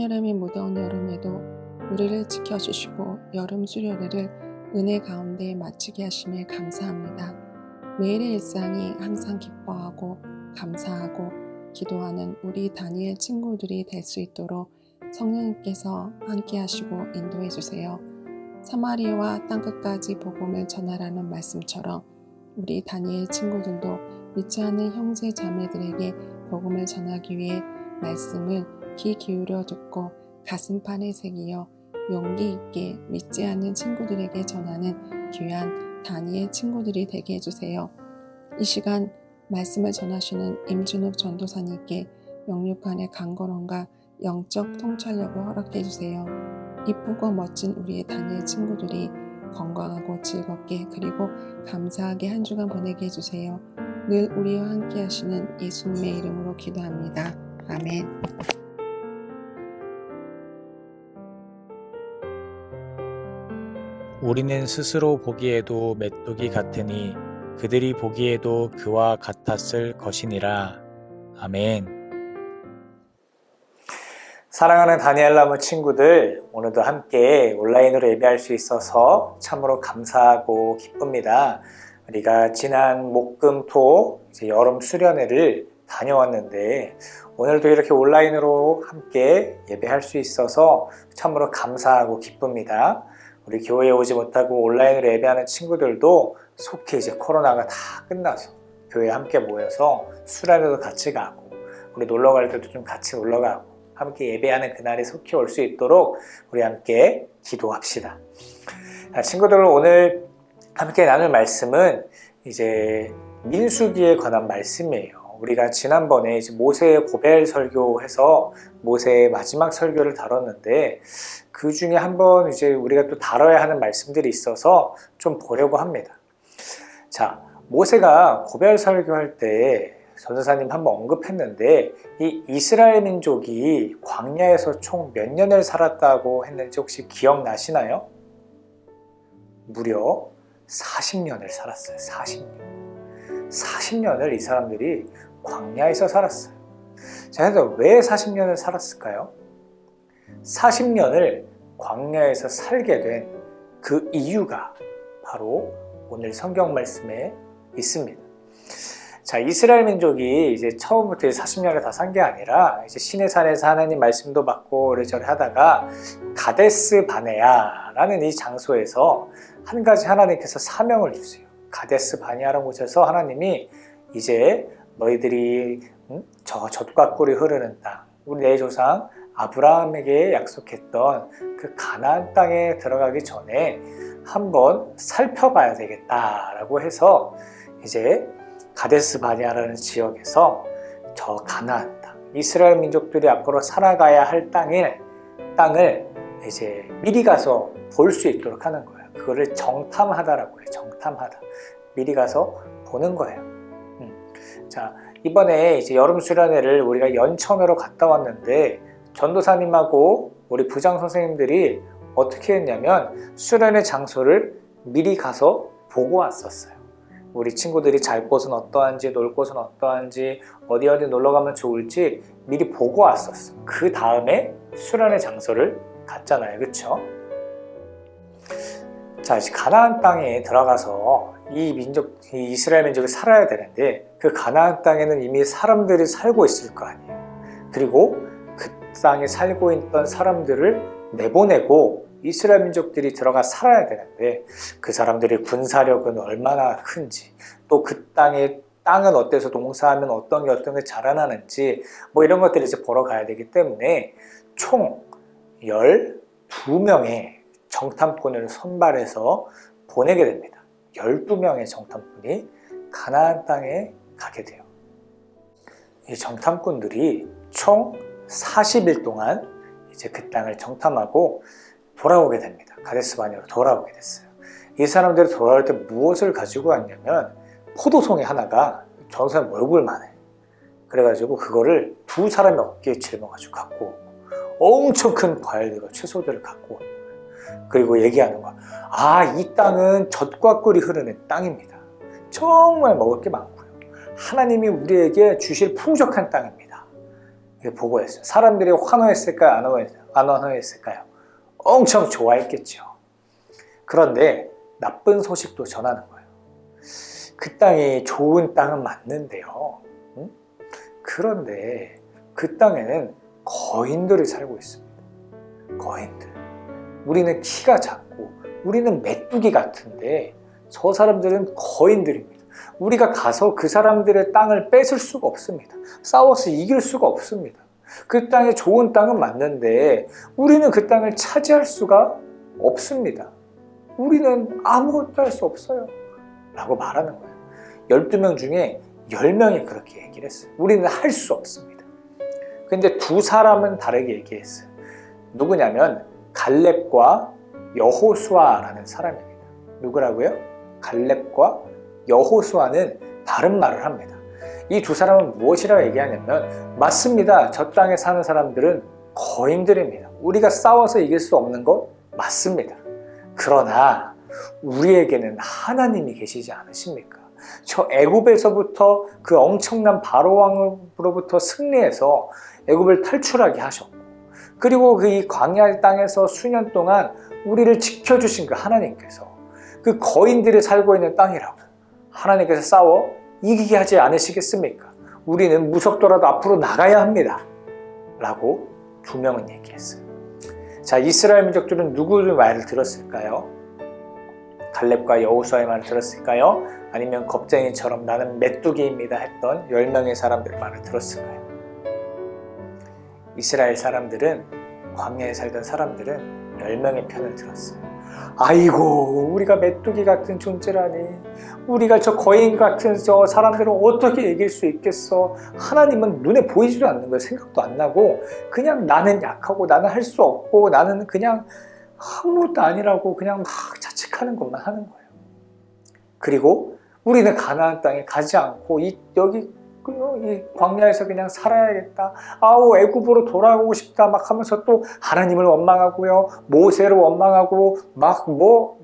한여름이 무더운 여름에도 우리를 지켜주시고 여름 수련회를 은혜 가운데 마치게 하심에 감사합니다. 매일의 일상이 항상 기뻐하고 감사하고 기도하는 우리 다니엘 친구들이 될 수 있도록 성령님께서 함께 하시고 인도해 주세요. 사마리아와 땅끝까지 복음을 전하라는 말씀처럼 우리 다니엘 친구들도 믿지 않는 형제 자매들에게 복음을 전하기 위해 말씀을 귀 기울여 듣고 가슴판에 새기어 용기 있게 믿지 않는 친구들에게 전하는 귀한 다니엘 친구들이 되게 해주세요. 이 시간 말씀을 전하시는 임준욱 전도사님께 영육간의 강건함과 영적 통찰력을 허락해 주세요. 이쁘고 멋진 우리의 다니엘 친구들이 건강하고 즐겁게 그리고 감사하게 한 주간 보내게 해주세요. 늘 우리와 함께 하시는 예수님의 이름으로 기도합니다. 아멘. 우리는 스스로 보기에도 메뚜기 같으니 그들이 보기에도 그와 같았을 것이니라. 아멘. 사랑하는 다니엘 나무 친구들, 오늘도 함께 온라인으로 예배할 수 있어서 참으로 감사하고 기쁩니다. 우리가 지난 목금토 여름 수련회를 다녀왔는데 오늘도 이렇게 온라인으로 함께 예배할 수 있어서 참으로 감사하고 기쁩니다. 우리 교회에 오지 못하고 온라인으로 예배하는 친구들도 속히 이제 코로나가 다 끝나서 교회에 함께 모여서 수련회도 같이 가고 우리 놀러 갈 때도 좀 같이 놀러 가고 함께 예배하는 그날이 속히 올 수 있도록 우리 함께 기도합시다. 자, 친구들 오늘 함께 나눌 말씀은 이제 민수기에 관한 말씀이에요. 우리가 지난번에 모세의 고벨 설교해서 모세의 마지막 설교를 다뤘는데 그 중에 한번 이제 우리가 또 다뤄야 하는 말씀들이 있어서 좀 보려고 합니다. 자, 모세가 고벨 설교할 때 전도사님 한번 언급했는데 이 이스라엘 민족이 광야에서 총 몇 년을 살았다고 했는지 혹시 기억나시나요? 무려 40년을 살았어요. 40년. 40년을 이 사람들이 광야에서 살았어요. 자, 그래서 왜 40년을 살았을까요? 40년을 광야에서 살게 된 그 이유가 바로 오늘 성경 말씀에 있습니다. 자, 이스라엘 민족이 이제 처음부터 40년을 다 산 게 아니라 이제 신의 산에서 하나님 말씀도 받고 이래저래 하다가 가데스 바네아라는 이 장소에서 한 가지 하나님께서 사명을 주세요. 가데스 바네아라는 곳에서 하나님이 이제 너희들이 음? 저 젖과 꿀이 흐르는 땅, 우리 내 조상 아브라함에게 약속했던 그 가나안 땅에 들어가기 전에 한번 살펴봐야 되겠다라고 해서 이제 가데스 바니아라는 지역에서 저 가나안 땅, 이스라엘 민족들이 앞으로 살아가야 할 땅을 땅을 이제 미리 가서 볼 수 있도록 하는 거예요. 그거를 정탐하다라고 해요. 정탐하다. 미리 가서 보는 거예요. 음. 자, 이번에 이제 여름 수련회를 우리가 연천으로 갔다 왔는데 전도사님하고 우리 부장 선생님들이 어떻게 했냐면 수련회 장소를 미리 가서 보고 왔었어요. 우리 친구들이 잘 곳은 어떠한지, 놀 곳은 어떠한지, 어디 어디 놀러 가면 좋을지 미리 보고 왔었어. 그 다음에 수련회 장소를 갔잖아요. 그쵸? 자, 이제 가나안 땅에 들어가서 이 민족, 이 이스라엘 민족이 살아야 되는데 그 가나안 땅에는 이미 사람들이 살고 있을 거 아니에요. 그리고 그 땅에 살고 있던 사람들을 내보내고 이스라엘 민족들이 들어가 살아야 되는데 그 사람들의 군사력은 얼마나 큰지 또 그 땅의 땅은 어때서 농사하면 어떤 게 어떤 게 자라나는지 뭐 이런 것들을 이제 보러 가야 되기 때문에 총 12명의 정탐꾼을 선발해서 보내게 됩니다. 12명의 정탐꾼이 가나안 땅에 가게 돼요. 이 정탐꾼들이 총 40일 동안 이제 그 땅을 정탐하고 돌아오게 됩니다. 가데스 바니아로 돌아오게 됐어요. 이 사람들이 돌아올 때 무엇을 가지고 왔냐면 포도송이 하나가 전사님 얼굴만 해. 그래가지고 그거를 두 사람이 어깨에 짊어가지고 갖고 오고 엄청 큰 과일들과 채소들을 갖고. 그리고 얘기하는 거야. 아, 이 땅은 젖과 꿀이 흐르는 땅입니다. 정말 먹을 게 많고요. 하나님이 우리에게 주실 풍족한 땅입니다. 보고했어요. 사람들이 환호했을까요? 안 환호했- 안 환호했을까요? 엄청 좋아했겠죠. 그런데 나쁜 소식도 전하는 거예요. 그 땅이 좋은 땅은 맞는데요. 응? 그런데 그 땅에는 거인들이 살고 있습니다. 거인들. 우리는 키가 작고 우리는 메뚜기 같은데 저 사람들은 거인들입니다. 우리가 가서 그 사람들의 땅을 뺏을 수가 없습니다. 싸워서 이길 수가 없습니다. 그 땅에 좋은 땅은 맞는데 우리는 그 땅을 차지할 수가 없습니다. 우리는 아무것도 할 수 없어요. 라고 말하는 거예요. 12명 중에 10명이 그렇게 얘기를 했어요. 우리는 할 수 없습니다. 근데 두 사람은 다르게 얘기했어요. 누구냐면 갈렙과 여호수아라는 사람입니다. 누구라고요? 갈렙과 여호수아는 다른 말을 합니다. 이 두 사람은 무엇이라고 얘기하냐면 맞습니다. 저 땅에 사는 사람들은 거인들입니다. 우리가 싸워서 이길 수 없는 것 맞습니다. 그러나 우리에게는 하나님이 계시지 않으십니까? 저 애굽에서부터 그 엄청난 바로 왕으로부터 승리해서 애굽을 탈출하게 하셨고 그리고 그 이 광야 땅에서 수년 동안 우리를 지켜주신 그 하나님께서 그 거인들이 살고 있는 땅이라고 하나님께서 싸워 이기게 하지 않으시겠습니까? 우리는 무섭더라도 앞으로 나가야 합니다. 라고 두 명은 얘기했어요. 자, 이스라엘 민족들은 누구의 말을 들었을까요? 갈렙과 여호수아의 말을 들었을까요? 아니면 겁쟁이처럼 나는 메뚜기입니다 했던 10명의 사람들의 말을 들었을까요? 이스라엘 사람들은 광야에 살던 사람들은 10명의 편을 들었어요. 아이고 우리가 메뚜기 같은 존재라니. 우리가 저 거인 같은 저 사람들은 어떻게 이길 수 있겠어? 하나님은 눈에 보이지도 않는 거예요. 생각도 안 나고 그냥 나는 약하고 나는 할 수 없고 나는 그냥 아무것도 아니라고 그냥 막 자책하는 것만 하는 거예요. 그리고 우리는 가나안 땅에 가지 않고 이 여기 그, 이 광야에서 그냥 살아야겠다. 아우 애굽으로 돌아오고 싶다 막 하면서 또 하나님을 원망하고요. 모세를 원망하고 막뭐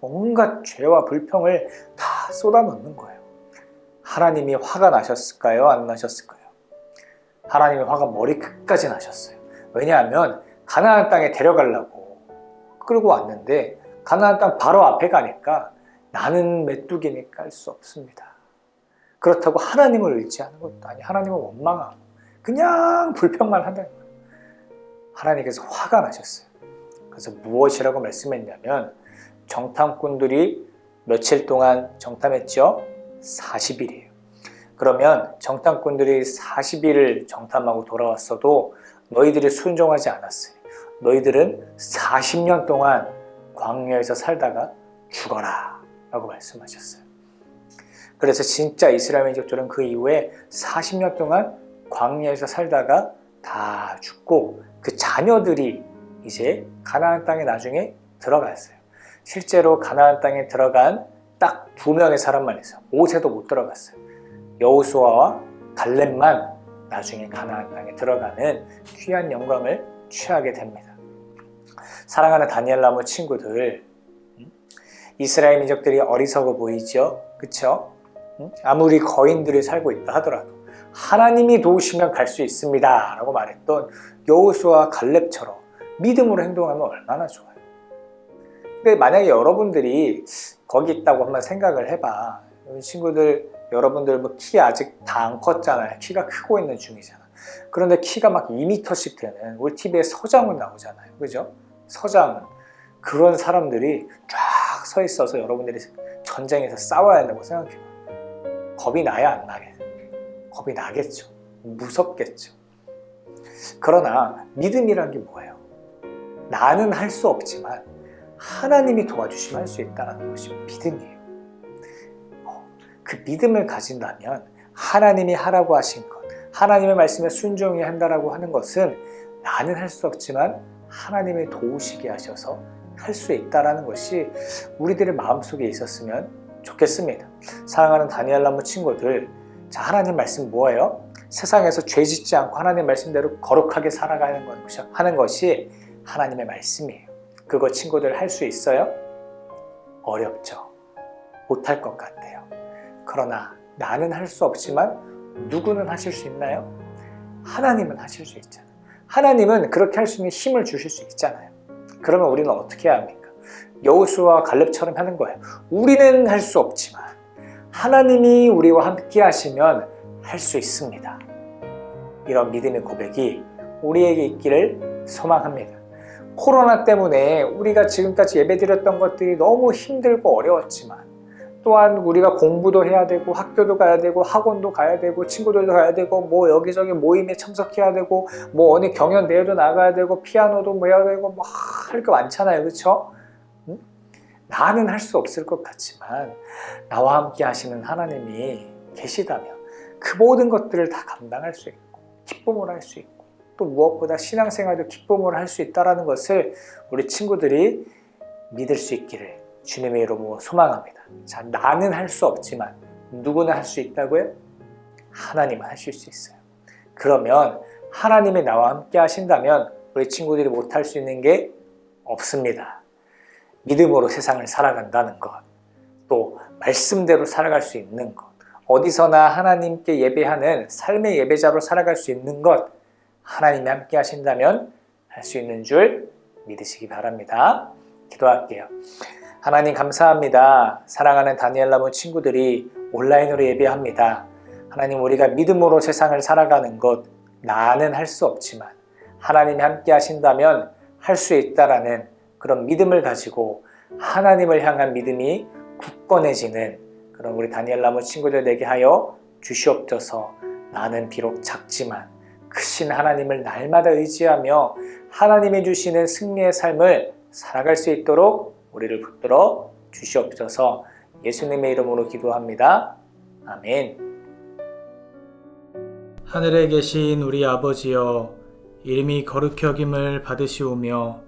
온갖 죄와 불평을 다 쏟아놓는 거예요. 하나님이 화가 나셨을까요? 안 나셨을까요? 하나님의 화가 머리 끝까지 나셨어요. 왜냐하면 가나안 땅에 데려가려고 끌고 왔는데 가나안 땅 바로 앞에 가니까 나는 메뚜기니까 할 수 없습니다. 그렇다고 하나님을 의지하는 것도 아니 하나님을 원망하고 그냥 불평만 한다는 거예요. 하나님께서 화가 나셨어요. 그래서 무엇이라고 말씀했냐면 정탐꾼들이 며칠 동안 정탐했죠? 40일이에요. 그러면 정탐꾼들이 40일을 정탐하고 돌아왔어도 너희들이 순종하지 않았으니 너희들은 40년 동안 광야에서 살다가 죽어라 라고 말씀하셨어요. 그래서 진짜 이스라엘 민족들은 그 이후에 40년 동안 광야에서 살다가 다 죽고 그 자녀들이 이제 가나안 땅에 나중에 들어갔어요. 실제로 가나안 땅에 들어간 딱 두 명의 사람만 있어요. 모세도 못 들어갔어요. 여호수아와 갈렙만 나중에 가나안 땅에 들어가는 귀한 영광을 취하게 됩니다. 사랑하는 다니엘 나무 친구들, 음? 이스라엘 민족들이 어리석어 보이죠? 그쵸? 음? 아무리 거인들이 살고 있다 하더라도 하나님이 도우시면 갈 수 있습니다 라고 말했던 여호수아 갈렙처럼 믿음으로 행동하면 얼마나 좋아요. 근데 만약에 여러분들이 거기 있다고 한번 생각을 해봐. 친구들 여러분들 뭐 키 아직 다 안 컸잖아요. 키가 크고 있는 중이잖아. 그런데 키가 막 2m씩 되는 우리 TV에 서장훈 나오잖아요. 그죠? 서장훈. 그런 사람들이 쫙 서 있어서 여러분들이 전쟁에서 싸워야 한다고 생각해요 겁이 나야 안 나게. 겁이 나겠죠. 무섭겠죠. 그러나 믿음이란 게 뭐예요? 나는 할 수 없지만 하나님이 도와주시면 할 수 있다는 것이 믿음이에요. 어, 그 믿음을 가진다면 하나님이 하라고 하신 것 하나님의 말씀에 순종해야 한다라고 하는 것은 나는 할 수 없지만 하나님이 도우시게 하셔서 할 수 있다라는 것이 우리들의 마음속에 있었으면 좋겠습니다. 사랑하는 다니엘 나무 친구들, 자 하나님 말씀 뭐예요? 세상에서 죄 짓지 않고 하나님 말씀대로 거룩하게 살아가는 것이 하는 것이 하나님의 말씀이에요. 그거 친구들 할 수 있어요? 어렵죠. 못할 것 같아요. 그러나 나는 할 수 없지만 누구는 하실 수 있나요? 하나님은 하실 수 있잖아요. 하나님은 그렇게 할 수 있는 힘을 주실 수 있잖아요. 그러면 우리는 어떻게 합니까? 여호수와 갈렙처럼 하는 거예요. 우리는 할 수 없지만 하나님이 우리와 함께 하시면 할 수 있습니다. 이런 믿음의 고백이 우리에게 있기를 소망합니다. 코로나 때문에 우리가 지금까지 예배드렸던 것들이 너무 힘들고 어려웠지만 또한 우리가 공부도 해야 되고 학교도 가야 되고 학원도 가야 되고 친구들도 가야 되고 뭐 여기저기 모임에 참석해야 되고 뭐 어느 경연 대회도 나가야 되고 피아노도 뭐 해야 되고 뭐 할 게 많잖아요 그렇죠? 응? 나는 할 수 없을 것 같지만 나와 함께 하시는 하나님이 계시다면 그 모든 것들을 다 감당할 수 있고 기쁨을 할 수 있고 또 무엇보다 신앙생활도 기쁨을 할 수 있다는 것을 우리 친구들이 믿을 수 있기를 주님의 이름으로 소망합니다. 자, 나는 할 수 없지만 누구는 할수 있다고요? 하나님은 하실 수 있어요. 그러면 하나님이 나와 함께 하신다면 우리 친구들이 못할 수 있는 게 없습니다. 믿음으로 세상을 살아간다는 것, 또 말씀대로 살아갈 수 있는 것, 어디서나 하나님께 예배하는 삶의 예배자로 살아갈 수 있는 것, 하나님이 함께 하신다면 할 수 있는 줄 믿으시기 바랍니다. 기도할게요. 하나님 감사합니다. 사랑하는 다니엘 나무 친구들이 온라인으로 예배합니다. 하나님 우리가 믿음으로 세상을 살아가는 것 나는 할 수 없지만 하나님이 함께 하신다면 할 수 있다라는 그런 믿음을 가지고 하나님을 향한 믿음이 굳건해지는 그런 우리 다니엘 나무 친구들 되게 하여 주시옵소서 나는 비록 작지만 크신 하나님을 날마다 의지하며 하나님이 주시는 승리의 삶을 살아갈 수 있도록 우리를 붙들어 주시옵소서 예수님의 이름으로 기도합니다. 아멘. 하늘에 계신 우리 아버지여 이름이 거룩히 여김을 받으시오며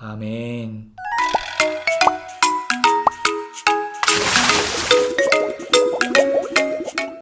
아멘.